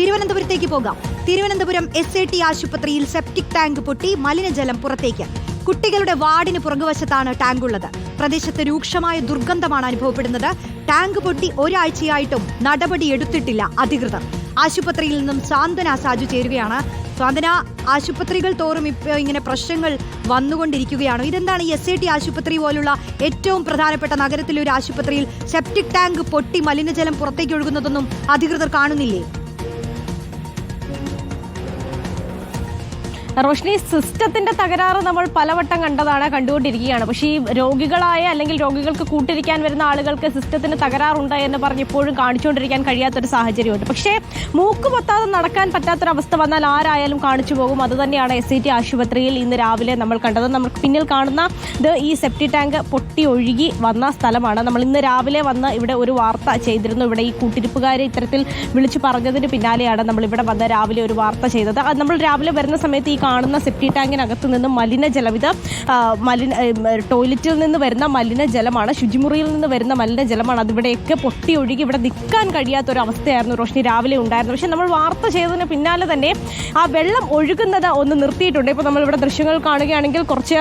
തിരുവനന്തപുരത്തേക്ക് പോകാം. Thiruvananthapuram S A T ആശുപത്രിയിൽ സെപ്റ്റിക് ടാങ്ക് പൊട്ടി മലിനജലം പുറത്തേക്ക്. കുട്ടികളുടെ വാർഡിന് പുറകുവശത്താണ് ടാങ്ക് ഉള്ളത്. പ്രദേശത്ത് രൂക്ഷമായ ദുർഗന്ധമാണ് അനുഭവപ്പെടുന്നത്. ടാങ്ക് പൊട്ടി ഒരാഴ്ചയായിട്ടും നടപടി എടുത്തിട്ടില്ല അധികൃതർ. ആശുപത്രിയിൽ നിന്നും സാന്ത്വന സാജു ചേരുകയാണ്. സ്വാന്തന ആശുപത്രികൾ തോറും ഇപ്പോൾ ഇങ്ങനെ പ്രശ്നങ്ങൾ വന്നുകൊണ്ടിരിക്കുകയാണ്. ഇതെന്താണ് ഈ എസ് ഐ ടി ആശുപത്രി പോലുള്ള ഏറ്റവും പ്രധാനപ്പെട്ട നഗരത്തിലെ ഒരു ആശുപത്രിയിൽ സെപ്റ്റിക് ടാങ്ക് പൊട്ടി മലിനജലം പുറത്തേക്ക് ഒഴുകുന്നതൊന്നും അധികൃതർ കാണുന്നില്ലേ? റോഷ്നി സിസ്റ്റത്തിന്റെ തകരാറ് നമ്മൾ പലവട്ടം കണ്ടതാണ് കണ്ടുകൊണ്ടിരിക്കുകയാണ്. പക്ഷേ ഈ രോഗികളായ അല്ലെങ്കിൽ രോഗികൾക്ക് കൂട്ടിരിക്കാൻ വരുന്ന ആളുകൾക്ക് സിസ്റ്റത്തിന് തകരാറുണ്ട് എന്ന് പറഞ്ഞ് ഇപ്പോഴും കാണിച്ചുകൊണ്ടിരിക്കാൻ കഴിയാത്തൊരു സാഹചര്യമുണ്ട്. പക്ഷേ മൂക്ക് പൊത്താതെ നടക്കാൻ പറ്റാത്തൊരവസ്ഥ വന്നാൽ ആരായാലും കാണിച്ചു പോകും. അതുതന്നെയാണ് എസ് ഐ ടി ആശുപത്രിയിൽ ഇന്ന് രാവിലെ നമ്മൾ കണ്ടത്. നമുക്ക് പിന്നിൽ കാണുന്ന ഇത് ഈ സെപ്റ്റി ടാങ്ക് പൊട്ടി ഒഴുകി വന്ന സ്ഥലമാണ്. നമ്മൾ ഇന്ന് രാവിലെ വന്ന് ഇവിടെ ഒരു വാർത്ത ചെയ്തിരുന്നു. ഇവിടെ ഈ കൂട്ടിരിപ്പുകാരെ ഇത്തരത്തിൽ വിളിച്ചു പറഞ്ഞതിന് പിന്നാലെയാണ് നമ്മൾ ഇവിടെ വന്ന് രാവിലെ ഒരു വാർത്ത ചെയ്തത്. നമ്മൾ രാവിലെ വരുന്ന സമയത്ത് ഈ കാണുന്ന സെപ്റ്റി ടാങ്കിനകത്ത് നിന്ന് മലിനജലം മലിന ടോയ്ലറ്റിൽ നിന്ന് വരുന്ന മലിനജലമാണ് ശുചിമുറിയിൽ നിന്ന് വരുന്ന മലിനജലമാണ് അതിവിടെയൊക്കെ പൊട്ടി ഒഴുകി ഇവിടെ നിൽക്കാൻ കഴിയാത്ത ഒരു അവസ്ഥയായിരുന്നു റോഷിനി രാവിലെ ഉണ്ടായിരുന്നത്. പക്ഷെ നമ്മൾ വാർത്ത ചെയ്തതിന് പിന്നാലെ തന്നെ ആ വെള്ളം ഒഴുകുന്നത് ഒന്ന് നിർത്തിയിട്ടുണ്ട്. ഇപ്പോൾ നമ്മൾ ഇവിടെ ദൃശ്യങ്ങൾ കാണുകയാണെങ്കിൽ കുറച്ച്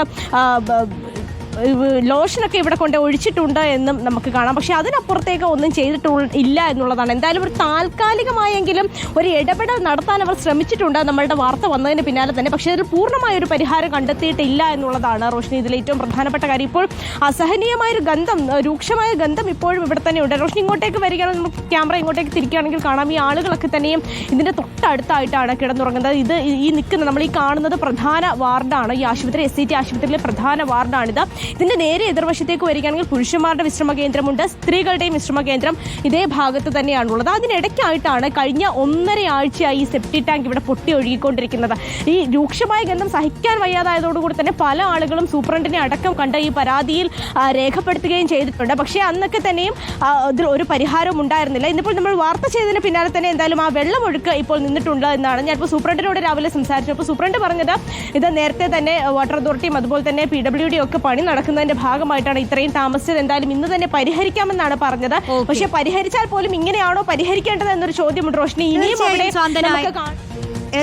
ലോഷനൊക്കെ ഇവിടെ കൊണ്ട് ഒഴിച്ചിട്ടുണ്ട് എന്നും നമുക്ക് കാണാം. പക്ഷെ അതിനപ്പുറത്തേക്ക് ഒന്നും ചെയ്തിട്ടു ഇല്ല എന്നുള്ളതാണ്. എന്തായാലും ഒരു താൽക്കാലികമായെങ്കിലും ഒരു ഇടപെടൽ നടത്താൻ അവർ ശ്രമിച്ചിട്ടുണ്ട് നമ്മളുടെ വാർത്ത വന്നതിന് പിന്നാലെ തന്നെ. പക്ഷേ അതിൽ പൂർണമായ ഒരു പരിഹാരം കണ്ടെത്തിയിട്ടില്ല എന്നുള്ളതാണ് റോഷിനി. ഇതിൽ ഏറ്റവും പ്രധാനപ്പെട്ട കാര്യം ഇപ്പോൾ അസഹനീയമായ ഒരു ഗന്ധം രൂക്ഷമായ ഗന്ധം ഇപ്പോഴും ഇവിടെ തന്നെ ഉണ്ട്. റോഷിനി ഇങ്ങോട്ടേക്ക് വരികയാണെങ്കിൽ നമുക്ക് ക്യാമറ ഇങ്ങോട്ടേക്ക് തിരിക്കുകയാണെങ്കിൽ കാണാം. ഈ ആളുകളൊക്കെ തന്നെയും ഇതിന്റെ തൊട്ടടുത്തായിട്ടാണ് കിടന്നുറങ്ങുന്നത്. ഇത് ഈ നിൽക്കുന്ന നമ്മൾ ഈ കാണുന്നത് പ്രധാന വാർഡാണ്. ഈ ആശുപത്രി എസ് സി ടി ആശുപത്രിയിലെ പ്രധാന വാർഡാണിത്. ഇതിന്റെ നേരെ എതിർവശത്തേക്ക് വരികയാണെങ്കിൽ പുരുഷന്മാരുടെ വിശ്രമ കേന്ദ്രമുണ്ട് സ്ത്രീകളുടെയും വിശ്രമ കേന്ദ്രം ഇതേ ഭാഗത്ത് തന്നെയാണുള്ളത്. അതിനിടയ്ക്കായിട്ടാണ് കഴിഞ്ഞ ഒന്നര ആഴ്ചയായി ഈ സെപ്റ്റി ടാങ്ക് ഇവിടെ പൊട്ടി ഒഴുകിക്കൊണ്ടിരിക്കുന്നത്. ഈ രൂക്ഷമായ ഗന്ധം സഹിക്കാൻ വയ്യാതായതോടുകൂടി തന്നെ പല ആളുകളും സൂപ്രണ്ടിനെ അടക്കം കണ്ട ഈ പരാതിയിൽ രേഖപ്പെടുത്തുകയും ചെയ്തിട്ടുണ്ട്. പക്ഷേ അന്നൊക്കെ തന്നെയും ഇതിൽ ഒരു പരിഹാരവും ഉണ്ടായിരുന്നില്ല. ഇന്നിപ്പോൾ നമ്മൾ വാർത്ത ചെയ്തതിന് പിന്നാലെ തന്നെ എന്തായാലും ആ വെള്ളമൊഴുക്ക് ഇപ്പോൾ നിന്നിട്ടുണ്ട് എന്നാണ്. ഞാനിപ്പോൾ സൂപ്രണ്ടിനോട് രാവിലെ സംസാരിച്ചു. അപ്പോൾ സൂപ്രണ്ട് പറഞ്ഞത് ഇത് നേരത്തെ തന്നെ വാട്ടർ അതോറിറ്റിയും അതുപോലെ തന്നെ പി ഡബ്ല്യു ഡി ഒക്കെ പണി നടക്കുന്നതിന്റെ ഭാഗമായിട്ടാണ് ഇത്രയും താമസിച്ചത്. എന്തായാലും ഇന്ന് തന്നെ പരിഹരിക്കാമെന്നാണ് പറഞ്ഞത്. പക്ഷെ പരിഹരിച്ചാൽ പോലും ഇങ്ങനെയാണോ പരിഹരിക്കേണ്ടത് എന്നൊരു ചോദ്യമുണ്ട് റോഷിനി. ഇനിയും അവിടെ. നമുക്ക് കാണാം.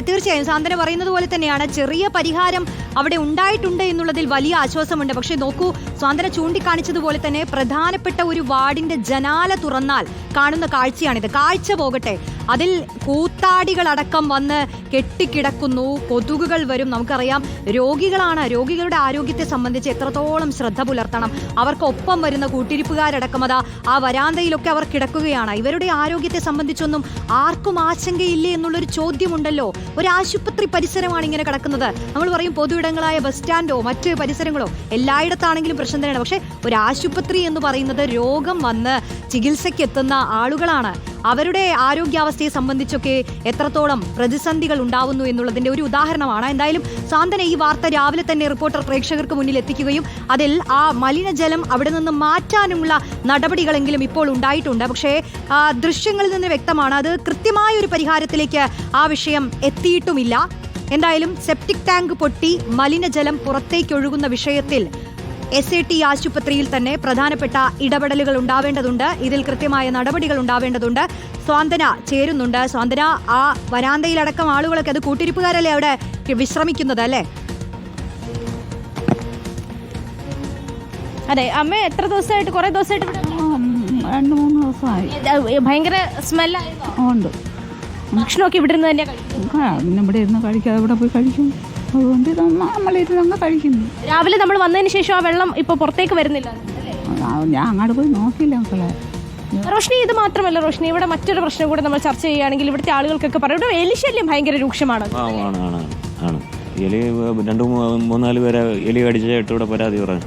തീർച്ചയായും സാന്ത്വന പറയുന്നത് പോലെ തന്നെയാണ്. ചെറിയ പരിഹാരം അവിടെ ഉണ്ടായിട്ടുണ്ട് എന്നുള്ളതിൽ വലിയ ആശ്വാസമുണ്ട്. പക്ഷേ നോക്കൂ സ്വാതന്ത്ര്യം ചൂണ്ടിക്കാണിച്ചതുപോലെ തന്നെ പ്രധാനപ്പെട്ട ഒരു വാർഡിന്റെ ജനാല തുറന്നാൽ കാണുന്ന കാഴ്ചയാണിത്. കാഴ്ച പോകട്ടെ. അതിൽ കൂത്താടികളടക്കം വന്ന് കെട്ടിക്കിടക്കുന്നു. കൊതുകുകൾ വരും നമുക്കറിയാം. രോഗികളാണ് രോഗികളുടെ ആരോഗ്യത്തെ സംബന്ധിച്ച് എത്രത്തോളം ശ്രദ്ധ പുലർത്തണം. അവർക്കൊപ്പം വരുന്ന കൂട്ടിരിപ്പുകാരടക്കം അതാ ആ വരാന്തയിലൊക്കെ അവർ കിടക്കുകയാണ്. ഇവരുടെ ആരോഗ്യത്തെ സംബന്ധിച്ചൊന്നും ആർക്കും ആശങ്കയില്ലേ എന്നുള്ളൊരു ചോദ്യമുണ്ടല്ലോ. ഒരു ആശുപത്രി പരിസരമാണ് ഇങ്ങനെ കിടക്കുന്നത്. നമ്മൾ പറയും പൊതുവിടങ്ങളായ ബസ് സ്റ്റാൻഡോ മറ്റ് പരിസരങ്ങളോ എല്ലായിടത്താണെങ്കിലും പ്രശ്നം തന്നെയാണ്. പക്ഷേ ഒരു ആശുപത്രി എന്ന് പറയുന്നത് രോഗം വന്ന് ചികിത്സയ്ക്ക് എത്തുന്ന ആളുകളാണ്. അവരുടെ ആരോഗ്യാവസ്ഥയെ സംബന്ധിച്ചൊക്കെ എത്രത്തോളം പ്രതിസന്ധികൾ ഉണ്ടാവുന്നു എന്നുള്ളതിന്റെ ഒരു ഉദാഹരണമാണ്. എന്തായാലും സാന്ത്വന ഈ വാർത്ത രാവിലെ തന്നെ റിപ്പോർട്ടർ പ്രേക്ഷകർക്ക് മുന്നിൽ എത്തിക്കുകയും അതിൽ ആ മലിനജലം അവിടെ നിന്ന് മാറ്റാനുള്ള നടപടികളെങ്കിലും ഇപ്പോൾ ഉണ്ടായിട്ടുണ്ട്. പക്ഷേ ദൃശ്യങ്ങളിൽ നിന്ന് വ്യക്തമാണ്. അത് കൃത്യമായ ഒരു പരിഹാരത്തിലേക്ക് ആ വിഷയം എത്തിയിട്ടുമില്ല. എന്തായാലും സെപ്റ്റിക് ടാങ്ക് പൊട്ടി മലിനജലം പുറത്തേക്കൊഴുകുന്ന വിഷയത്തിൽ എസ് എ ടി ആശുപത്രിയിൽ തന്നെ പ്രധാനപ്പെട്ട ഇടപെടലുകൾ ഉണ്ടാവേണ്ടതുണ്ട്. ഇതിൽ കൃത്യമായ നടപടികൾ ഉണ്ടാവേണ്ടതുണ്ട്. സ്വാന്തന ചേരുന്നുണ്ട്. സ്വാന്തന ആ വരാന്തയിലടക്കം ആളുകളൊക്കെ അത് കൂട്ടിരിപ്പുകാരല്ലേ അവിടെ വിശ്രമിക്കുന്നത് അല്ലേ? അതെ അമ്മ എത്ര ദിവസമായിട്ട് കുറെ ദിവസമായിട്ട് രണ്ട് മൂന്ന് ദിവസമായി. ഭയങ്കര സ്മെല്ലായിരുന്നു? ഉണ്ട്. ഭക്ഷണമൊക്കെ ഇവിടെ നിന്ന് തന്നെയാണ് ഇവിടെ ഇരുന്ന് കഴിക്കാതെ ഇവിടെ പോയി കഴിക്കും. അതുകൊണ്ട് ഇതൊന്നും നമ്മളിരുന്ന് അങ്ങ് കഴിക്കുന്നു. രാവിലെ നമ്മൾ വന്നതിന് ശേഷം ആ വെള്ളം ഇപ്പൊ പുറത്തേക്ക് വരുന്നില്ല. ആ, ഞാൻ അങ്ങോട്ട് പോയി നോക്കിയില്ല മക്കളെ. റോഷ്നി ഇത് മാത്രമല്ല റോഷ്നി ഇവിടെ മറ്റൊരു പ്രശ്നം കൂടെ നമ്മൾ ചർച്ച ചെയ്യുകയാണെങ്കിൽ ഇവിടുത്തെ ആളുകൾക്കൊക്കെ പറയും ഇവിടെ എലിശല്യം ഭയങ്കര രൂക്ഷമാണ്. ആ ആണ് ആണ് ആണ് എലി രണ്ട് മൂ- മൂന്നാൽ പേരെ എലി കടിച്ചായിട്ട് ഇവിടെ പരാതി പറഞ്ഞു.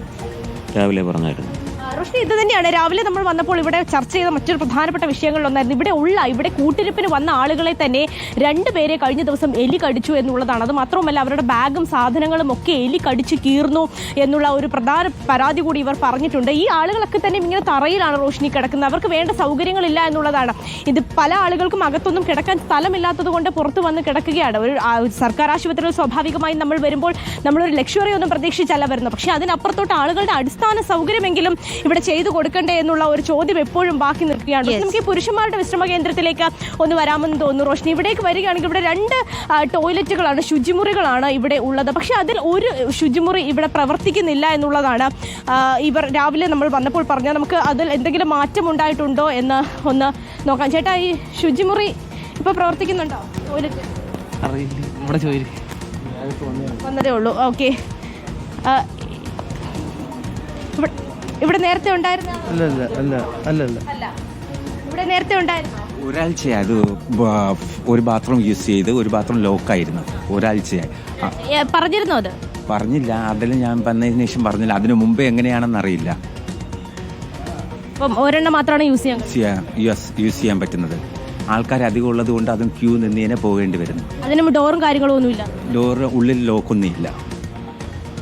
രാവിലെ പറഞ്ഞായിരുന്നു. റോഷ്നി ഇത് തന്നെയാണ്. രാവിലെ നമ്മൾ വന്നപ്പോൾ ഇവിടെ ചർച്ച ചെയ്ത മറ്റൊരു പ്രധാനപ്പെട്ട വിഷയങ്ങളിലൊന്നായിരുന്നു ഇവിടെ ഉള്ള ഇവിടെ കൂട്ടിരിപ്പിന് വന്ന ആളുകളെ തന്നെ രണ്ട് പേരെ കഴിഞ്ഞ ദിവസം എലി കടിച്ചു എന്നുള്ളതാണ്. അത് മാത്രവുമല്ല അവരുടെ ബാഗും സാധനങ്ങളും ഒക്കെ എലി കടിച്ചു കീർന്നു എന്നുള്ള ഒരു പ്രധാന പരാതി കൂടി ഇവർ പറഞ്ഞിട്ടുണ്ട്. ഈ ആളുകളൊക്കെ തന്നെ ഇങ്ങനെ തറയിലാണ് റോഷിനി കിടക്കുന്നത്. അവർക്ക് വേണ്ട സൗകര്യങ്ങളില്ല എന്നുള്ളതാണ്. ഇത് പല ആളുകൾക്കും അകത്തൊന്നും കിടക്കാൻ സ്ഥലമില്ലാത്തത് കൊണ്ട് പുറത്ത് വന്ന് കിടക്കുകയാണ്. ഒരു സർക്കാർ ആശുപത്രിയിൽ സ്വാഭാവികമായും നമ്മൾ വരുമ്പോൾ നമ്മളൊരു ലക്ഷറി ഒന്നും പ്രതീക്ഷിച്ചല്ല വരുന്നത്. പക്ഷേ അതിനപ്പുറത്തോട്ട് ആളുകളുടെ അടിസ്ഥാന സൗകര്യമെങ്കിലും ഇവിടെ ചെയ്തു കൊടുക്കണ്ടേ എന്നുള്ള ഒരു ചോദ്യം എപ്പോഴും ബാക്കി നിൽക്കുകയാണ്. നമുക്ക് ഈ പുരുഷന്മാരുടെ വിശ്രമ കേന്ദ്രത്തിലേക്ക് ഒന്ന് വരാമെന്ന് തോന്നുന്നു റോഷ്നി. ഇവിടേക്ക് വരികയാണെങ്കിൽ ഇവിടെ രണ്ട് ടോയ്ലറ്റുകളാണ് ശുചിമുറികളാണ് ഇവിടെ ഉള്ളത്. പക്ഷെ അതിൽ ഒരു ശുചിമുറി ഇവിടെ പ്രവർത്തിക്കുന്നില്ല എന്നുള്ളതാണ് ഇവർ രാവിലെ നമ്മൾ വന്നപ്പോൾ പറഞ്ഞാൽ നമുക്ക് അതിൽ എന്തെങ്കിലും മാറ്റം ഉണ്ടായിട്ടുണ്ടോ എന്ന് ഒന്ന് നോക്കാം. ചേട്ടാ ഈ ശുചിമുറി ഇപ്പോൾ പ്രവർത്തിക്കുന്നുണ്ടോ? ടോയ്ലറ്റ്? അറിയില്ല. ഇവിടെ വന്നതേ ഉള്ളൂ. ഓക്കെ. ഇവിടെ നേരത്തെ ഉണ്ടായിരുന്ന? അല്ല അല്ല ഇവിടെ നേരത്തെ ഉണ്ടായിരുന്നു? ഒരാഴ്ചയായി അത് ഒരു ബാത്റൂം യൂസ് ചെയ്ത് ഒരു ബാത്റൂം ലോക്കായിരുന്നു ഒരാഴ്ചയായി. പറഞ്ഞിരുന്നു പറഞ്ഞിരുന്നോ അത്? പറഞ്ഞില്ല. അതിൽ ഞാൻ വന്നതിന് ശേഷം പറഞ്ഞില്ല. അതിനു മുമ്പേ എങ്ങനെയാണെന്ന് അറിയില്ല ഒരെണ്ണം മാത്രമാണ് യൂസ് ചെയ്യാൻ യൂസ് ചെയ്യാൻ യൂസ് യൂസ് ചെയ്യാൻ പറ്റുന്നത്. ആൾക്കാർ അധികം ഉള്ളത് കൊണ്ട് അതും ക്യൂ നിന്നേനെ പോകേണ്ടി വരുന്നു. അതിന് ഡോറും കാര്യങ്ങളും ഒന്നുമില്ല? ഡോറ് ഉള്ളിൽ ലോക്കൊന്നും ഇല്ല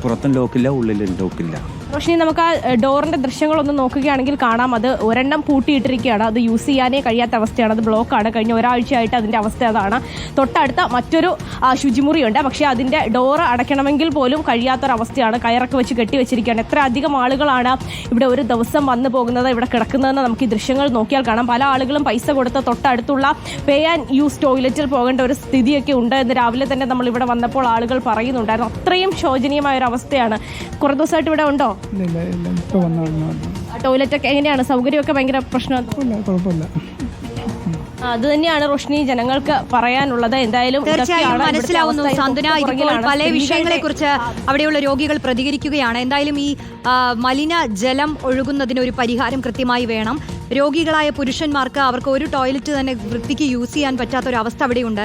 പുറത്തും ലോക്കില്ല ഉള്ളിലും ലോക്കില്ല. റോഷിനി നമുക്ക് ആ ഡോറിന്റെ ദൃശ്യങ്ങളൊന്ന് നോക്കുകയാണെങ്കിൽ കാണാം. അത് ഒരെണ്ണം പൂട്ടിയിട്ടിരിക്കുകയാണ്. അത് യൂസ് ചെയ്യാനേ കഴിയാത്ത അവസ്ഥയാണ്. അത് ബ്ലോക്കാണ് കഴിഞ്ഞ ഒരാഴ്ചയായിട്ട് അതിന്റെ അവസ്ഥ അതാണ്. തൊട്ടടുത്ത മറ്റൊരു ശുചിമുറിയുണ്ട്. പക്ഷേ അതിന്റെ ഡോറ് അടയ്ക്കണമെങ്കിൽ പോലും കഴിയാത്തൊരവസ്ഥയാണ്. കയറൊക്കെ വെച്ച് കെട്ടിവെച്ചിരിക്കുകയാണ്. എത്ര അധികം ആളുകളാണ് ഇവിടെ ഒരു ദിവസം വന്നു പോകുന്നത് ഇവിടെ കിടക്കുന്നതെന്ന് നമുക്ക് ഈ ദൃശ്യങ്ങൾ നോക്കിയാൽ കാണാം. പല ആളുകളും പൈസ കൊടുത്ത് തൊട്ടടുത്തുള്ള പേ ആൻഡ് യൂസ് ടോയ്ലറ്റിൽ പോകേണ്ട ഒരു സ്ഥിതിയൊക്കെ ഉണ്ട് എന്ന് രാവിലെ തന്നെ നമ്മൾ ഇവിടെ വന്നപ്പോൾ ആളുകൾ പറയുന്നുണ്ടായിരുന്നു. അത്രയും ശോചനീയമായ ഒരു അവസ്ഥയാണ് കുറേ ദിവസമായിട്ട് ഇവിടെ ഉണ്ടോ? ഇല്ല ഇല്ല ഇല്ല ഇപ്പോൾ വന്നു വന്നു. വന്നു എങ്ങനെയാണ്? സൗകര്യമൊക്കെ ഭയങ്കര പ്രശ്നം. ഇല്ല കുഴപ്പമില്ല. അത് തന്നെയാണ് റോഷ്നി ജനങ്ങൾക്ക് പറയാനുള്ളത്. എന്തായാലും തീർച്ചയായും മനസ്സിലാവുന്നു. സാന്ത്വന ഇപ്പോൾ പല വിഷയങ്ങളെ കുറിച്ച് അവിടെയുള്ള രോഗികൾ പ്രതികരിക്കുകയാണ്. എന്തായാലും ഈ മലിന ജലം ഒഴുകുന്നതിന് ഒരു പരിഹാരം കൃത്യമായി വേണം. രോഗികളായ പുരുഷന്മാർക്ക് അവർക്ക് ഒരു ടോയ്ലറ്റ് തന്നെ വൃത്തിക്ക് യൂസ് ചെയ്യാൻ പറ്റാത്ത ഒരു അവസ്ഥ അവിടെയുണ്ട്.